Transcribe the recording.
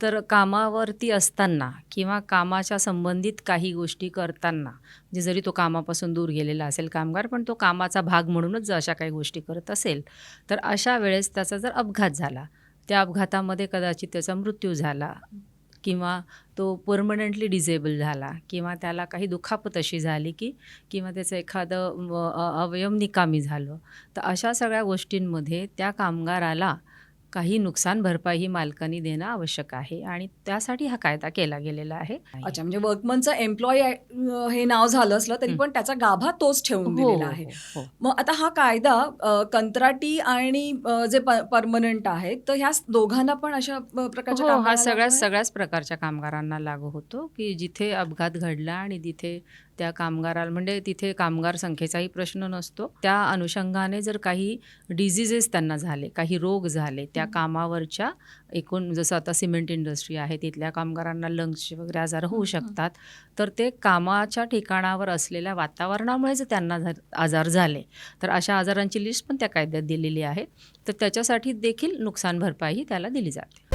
तर कामावरती असताना किंवा कामाच्या संबंधित काही गोष्टी करताना म्हणजे जरी तो कामापासून दूर गेलेला असेल कामगार पण तो कामाचा भाग म्हणूनच जर अशा काही गोष्टी करत असेल तर अशा वेळेस त्याचा जर अपघात झाला त्या अपघातामध्ये कदाचित त्याचा मृत्यू झाला किंवा तो परमनंटली डिझेबल झाला किंवा त्याला काही दुखापत अशी झाली की किंवा त्याचं एखादं अवयव निकामी झालं तर अशा सगळ्या गोष्टींमध्ये त्या कामगाराला काही नुकसान भरपाई ही मालकांनी देणं आवश्यक आहे आणि त्यासाठी हा कायदा केला गेलेला आहे अच्छा म्हणजे वर्कमनचं एम्प्लॉई हे नाव झालं असलं तरी. पण त्याचा गाभा तोच ठेवून हो, दिलेला हो, आहे हो. मग आता हा कायदा कंत्राटी आणि जे परमनंट आहेत तर ह्या दोघांना पण अशा प्रकारच्या हो आहे? सगळ्याच प्रकारच्या कामगारांना लागू होतो की जिथे अपघात घडला आणि तिथे त्या कामगाराला म्हणजे तिथे कामगार संख्येचाही प्रश्न नसतो. त्या अनुषंगाने जर काही डिझिजेस त्यांना झाले काही रोग झाले त्या. कामावरच्या एकूण जसं आता सिमेंट इंडस्ट्री आहे तिथल्या कामगारांना लंग्सचे वगैरे आजार होऊ. शकतात. तर ते कामाच्या ठिकाणावर असलेल्या वातावरणामुळे जर त्यांना जर आजार झाले. तर अशा आजारांची लिस्ट पण त्या कायद्यात दिलेली आहे. तर त्याच्यासाठी देखील नुकसान भरपाई त्याला दिली जाते.